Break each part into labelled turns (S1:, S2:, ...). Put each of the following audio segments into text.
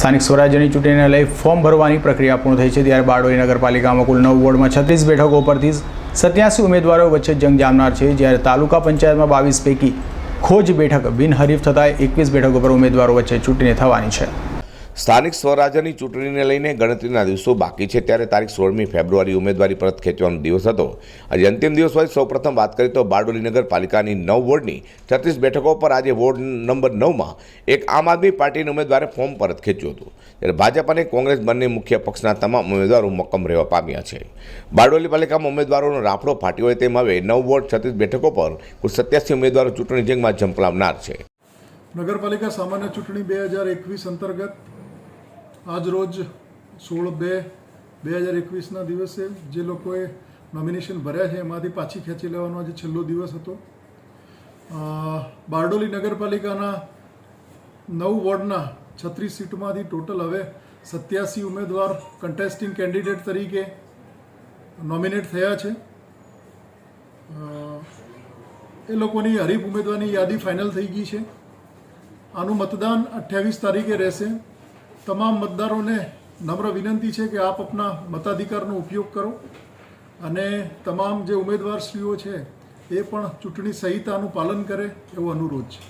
S1: સ્થાનિક સ્વરાજ્યની ચૂંટણીને લઈ ફોર્મ ભરવાની પ્રક્રિયા પૂર્ણ થઈ છે. ત્યારે બારડોલી નગરપાલિકામાં કુલ નવ વોર્ડમાં છત્રીસ બેઠકો પરથી સત્યાસી ઉમેદવારો વચ્ચે જંગ જામનાર છે. જ્યારે તાલુકા પંચાયતમાં બાવીસ પૈકી ખોજ બેઠક બિનહરીફ થતાં એકવીસ બેઠકો પર ઉમેદવારો વચ્ચે ચૂંટણી થવાની છે.
S2: સ્થાનિક સ્વરાજ્યની ચૂંટણીને લઈને ગણતરીના દિવસો બાકી છે. ત્યારે તારીખ સોળમી ફેબ્રુઆરી ઉમેદવારી પરત ખેંચવાનો દિવસ હતો. આજે અંતિમ દિવસ હોય સૌપ્રથમ વાત કરીએ તો બારડોલી નગરપાલિકાની નવ વોર્ડની છત્રીસ બેઠકો પર આજે વોર્ડ નંબર નવમાં એક આમ આદમી પાર્ટીના ઉમેદવારે ફોર્મ પરત ખેંચ્યું હતું. ત્યારે ભાજપ અને કોંગ્રેસ બંને મુખ્ય પક્ષના તમામ ઉમેદવારો મક્કમ રહેવા પામ્યા છે. બારડોલી પાલિકામાં ઉમેદવારોનો રાફડો ફાટ્યો હોય તેમ હવે નવ વોર્ડ છત્રીસ બેઠકો પર કુલ સત્યાસી ઉમેદવારો ચૂંટણી જંગમાં ઝંપલાવનાર છે.
S3: નગરપાલિકા સામાન્ય ચૂંટણી બે હજાર એકવીસ અંતર્ગત આજ રોજ સોળ બે બે હજાર એકવીસના દિવસે જે લોકોએ નોમિનેશન ભર્યા છે, એમાંથી પાછી ખેંચી લેવાનો આજે છેલ્લો દિવસ હતો. બારડોલી નગરપાલિકાના નવ વોર્ડના છત્રીસ સીટમાંથી ટોટલ હવે સત્યાસી ઉમેદવાર કન્ટેસ્ટિંગ કેન્ડિડેટ તરીકે નોમિનેટ થયા છે. એ લોકોની હરીફ ઉમેદવારની યાદી ફાઇનલ થઈ ગઈ છે. આનું મતદાન અઠ્યાવીસ તારીખે રહેશે. તમામ મતદારોને નમ્ર વિનંતી છે કે આપ આપના મતાધિકારનો ઉપયોગ કરો અને તમામ જે ઉમેદવારશ્રીઓ છે એ પણ ચૂંટણી સંહિતાનું પાલન કરે એવો અનુરોધ છે.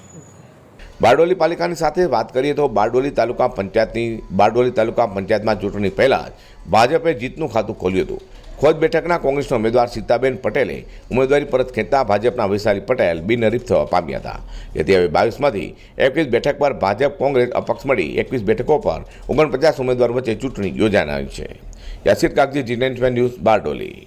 S2: બારડોલી પાલિકાની સાથે વાત કરીએ તો બારડોલી તાલુકા પંચાયતની, બારડોલી તાલુકા પંચાયતમાં ચૂંટણી પહેલાં જ ભાજપે જીતનું ખાતું ખોલ્યું હતું. ખોજ બેઠકના કોંગ્રેસના ઉમેદવાર સીતાબેન પટેલે ઉમેદવારી પરત ખેંચતા ભાજપના વૈશાલી પટેલ બિનહરીફ થવા પામ્યા હતા. જેથી હવે બાવીસમાંથી એકવીસ બેઠક પર ભાજપ, કોંગ્રેસ અપક્ષ મળી એકવીસ બેઠકો પર ઓગણપચાસ ઉમેદવાર વચ્ચે ચૂંટણી યોજાનારી છે. યાસિર કાગજી જીનેન્ટમેન ન્યૂઝ, બારડોલી.